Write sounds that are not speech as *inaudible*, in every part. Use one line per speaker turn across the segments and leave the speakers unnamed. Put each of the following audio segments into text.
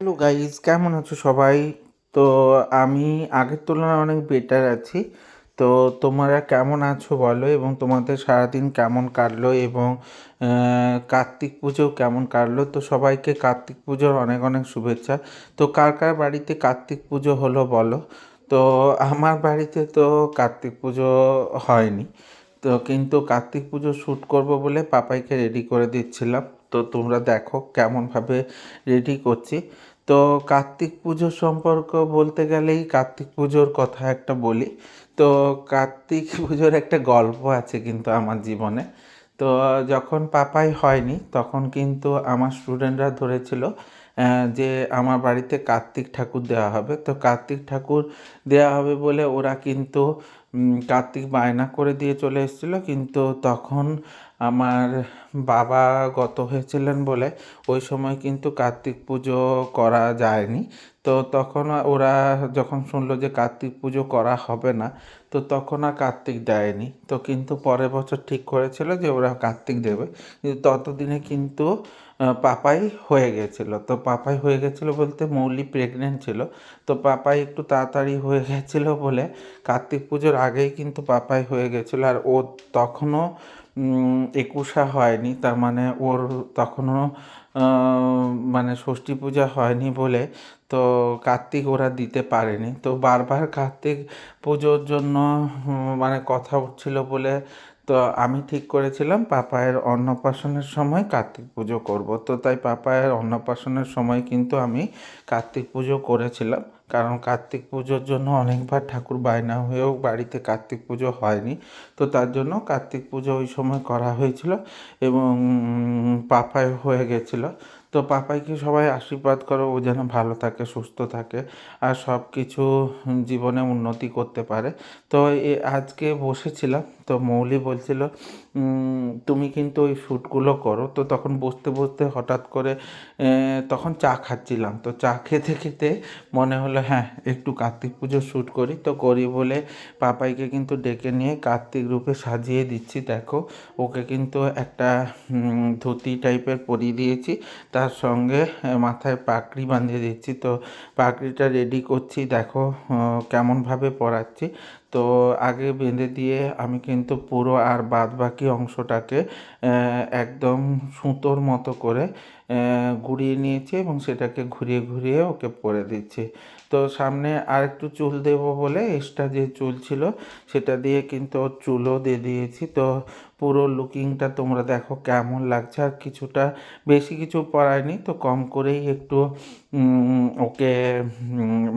Hello guys কেমন আছো সবাই? তো আমি আগের তুলনায় অনেক বেটার আছি। তো তোমরা কেমন আছো বলো? এবং তোমাদের সারাদিন কেমন কাটলো? এবং কার্তিক পুজো কেমন কাটলো? তো সবাইকে কার্তিক পুজোর অনেক অনেক শুভেচ্ছা। তো কার কার বাড়িতে কার্তিক পুজো হলো বলো? তো আমার বাড়িতে তো কার্তিক পুজো হয়নি। তো কিন্তু কার্তিক পুজো শ্যুট করব বলে পাপাইকে রেডি করে দিচ্ছিলাম। তো তোমরা দেখো কেমনভাবে রেডি করছি। তো কার্তিক পুজোর সম্পর্ক বলতে গেলেই কার্তিক পুজোর কথা একটা বলি। তো কার্তিক পুজোর একটা গল্প আছে কিন্তু আমার জীবনে। তো যখন পাপাই হয়নি তখন কিন্তু আমার স্টুডেন্টরা ধরেছিল যে আমার বাড়িতে কার্তিক ঠাকুর দেওয়া হবে। তো কার্তিক ঠাকুর দেওয়া হবে বলে ওরা কিন্তু কার্তিক বায়না করে দিয়ে চলে এসেছিল, কিন্তু তখন আমার বাবা গত হয়েছিলেন বলে ওই সময় কিন্তু কার্তিক পুজো করা যায়নি। তো তখন ওরা যখন শুনলো যে কার্তিক পুজো করা হবে না, তো তখন আর কার্তিক দেয়নি। তো কিন্তু পরের বছর ঠিক করেছিল যে ওরা কার্তিক দেবে। কিন্তু ততদিনে কিন্তু পাপাই হয়ে গেছিল। তো পাপাই হয়ে গেছিল বলতে মৌলি প্রেগনেন্ট ছিল। তো পাপাই একটু তাড়াতাড়ি হয়ে গেছিল বলে কার্তিক পুজোর আগেই কিন্তু পাপাই হয়ে গেছিল আর ও তখনও একুশা হয়নি, তার মানে ওর তখনও মানে ষষ্ঠী পূজা হয়নি বলে তো কার্তিক ওরা দিতে পারেনি। তো বারবার কার্তিক পুজোর জন্য মানে কথা উঠছিল বলে তো আমি ঠিক করেছিলাম, পাপায়ের অন্নপ্রাশনের সময় কার্তিক পুজো করব। তো তাই পাপায়ের অন্নপ্রাশনের সময় কিন্তু আমি কার্তিক পুজো করেছিলাম। কারণ কার্তিক পুজোর জন্য অনেকবার ঠাকুর বায়না হয়েও বাড়িতে কার্তিক পুজো হয়নি। তো তার জন্য কার্তিক পুজো ওই সময় করা হয়েছিল এবং পাপায় হয়ে গেছিল। তো পাপাইকে সবাই আশীর্বাদ করো, ও যেন ভালো থাকে, সুস্থ থাকে আর সব কিছু জীবনে উন্নতি করতে পারে। তো এ আজকে বসেছিলাম, তো মৌলি বলছিল তুমি কিন্তু ওই শ্যুটগুলো করো। তো তখন বসতে বসতে হঠাৎ করে তখন চা খাচ্ছিলাম। তো চা খেতে খেতে মনে হলো হ্যাঁ একটু কার্তিক পুজো শ্যুট করি, তো করি বলে পাপাইকে কিন্তু ডেকে নিয়ে কার্তিক রূপে সাজিয়ে দিচ্ছি, দেখো। ওকে কিন্তু একটা ধুতি টাইপের পরিয়ে দিয়েছি, তার সঙ্গে মাথায় পাকড়ি বাঁধিয়ে দিচ্ছি, তো পাকড়িটা রেডি করছি, দেখো কেমনভাবে পরাচ্ছি। তো আগে বেঁধে দিয়ে আমি কিন্তু পুরো আর বাদ বাকি অংশটাকে একদম সুতোর মতো করে গুড়িয়ে নিয়েছি এবং সেটাকে ঘুরিয়ে ঘুরিয়ে ওকে পরে দিচ্ছি। তো সামনে আর একটু চুল দেবো বলে, এক্সট্রা যে চুল ছিল সেটা দিয়ে কিন্তু চুলও দিয়ে দিয়েছি। তো পুরো লুকিংটা তোমরা দেখো কেমন লাগছে, আর কিছুটা বেশি কিছু পরায়নি তো কম করেই একটু ওকে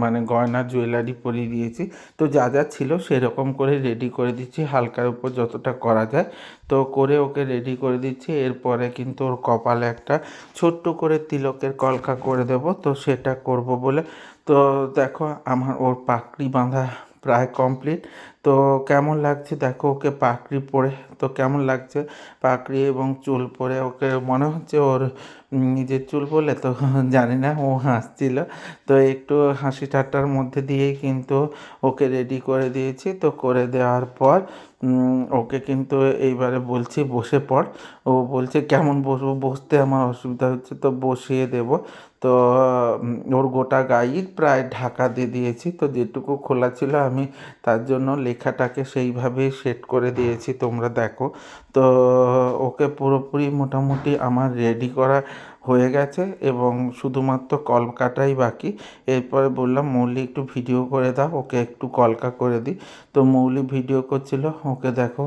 মানে গয়না জুয়েলারি পরিয়ে দিয়েছি। তো যা যা ছিল সেরকম করে রেডি করে দিচ্ছি, হালকার উপর যতটা করা যায়। তো করে ওকে রেডি করে দিচ্ছি, এরপরে কিন্তু ওর কপালে একটা ছোট্ট করে তিলকের কলকা করে দেব, তো সেটা করব বলে। তো দেখো, আমার ওর পাকড়ি বাঁধা প্রায় কমপ্লিট তো কেমন লাগছে? দেখো, ওকে পাকড়ি পরে, তো কেমন লাগছে? পাকড়ি এবং চুল পরে ওকে মনে হচ্ছে ওর নিজের চুল বলে তো *laughs* জানি না, ও হাসছিল। তো একটু হাসি ঠাট্টার মধ্যে দিয়েই কিন্তু ওকে রেডি করে দিয়েছি। তো করে দেওয়ার পর ওকে কিন্তু এইবারে বলছি, বসে পড়। ও বলছে, কেমন বসবো? বসতে আমার অসুবিধা হচ্ছে, তো বসিয়ে দেব। তো ওর গোটা গায়ে প্রায় ঢাকা দিয়ে দিয়েছি। তো যেটুকু খোলা ছিল আমি তার জন্য লেখাটাকে সেইভাবে সেট করে দিয়েছি, তোমরা দেখো। তো ওকে পুরোপুরি মোটামুটি আমার রেডি করা হয়ে গেছে এবং শুধুমাত্র কলকাটাই বাকি। এরপরে বললাম, মৌলি একটু ভিডিও করে দাও, ওকে একটু কলকা করে দিই। তো মৌলি ভিডিও করছিল, ওকে দেখো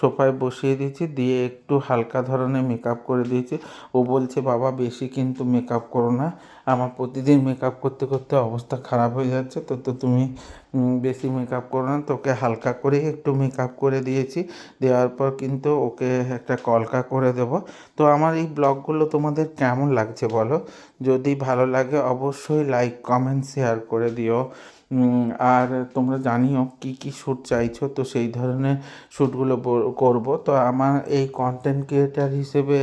সোফায় বসিয়ে দিয়েছি, দিয়ে একটু হালকা ধরনের মেকআপ করে দিয়েছি। ও বলছে, বাবা, বেশি কিন্তু মেকআপ করো না। আমার প্রতিদিন মেকআপ করতে করতে অবস্থা খারাপ হয়ে যাচ্ছে। তো তো তুমি বেশি মেকআপ করো না। তোকে হালকা করে একটু মেকআপ করে দিয়েছি। দেওয়ার পর কিন্তু ওকে একটা কলকা করে দেব। তো আমার এই ব্লগগুলো তোমাদের কেমন লাগছে বলো? যদি ভালো লাগে অবশ্যই লাইক কমেন্ট শেয়ার করে দিও। আর তোমরা জানিও কি কি শ্যুট চাইছো, তো সেই ধরনের শ্যুটগুলো করব। তো আমার এই কন্টেন্ট ক্রিয়েটার হিসেবে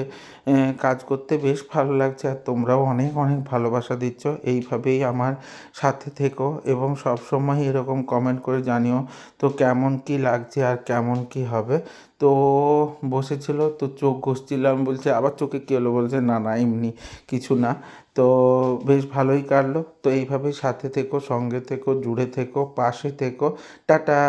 কাজ করতে বেশ ভালো লাগছে আর তোমরাও অনেক অনেক ভালোবাসা দিচ্ছ। এইভাবেই আমার সাথে থেকো এবং সবসময় এরকম কমেন্ট করে জানিও তো কেমন কী লাগছে আর কেমন কী হবে। তো বসেছিল, তো চোখ ঘষছিলাম, বলছে আবার চোখে কী হলো? বলছে, না না, এমনি কিছু না। তো বেশ ভালোই কাটলো। তো এইভাবে সাথে থেকো, সঙ্গে থেকো, জুড়ে থেকো, পাশে থেকো। টাটা!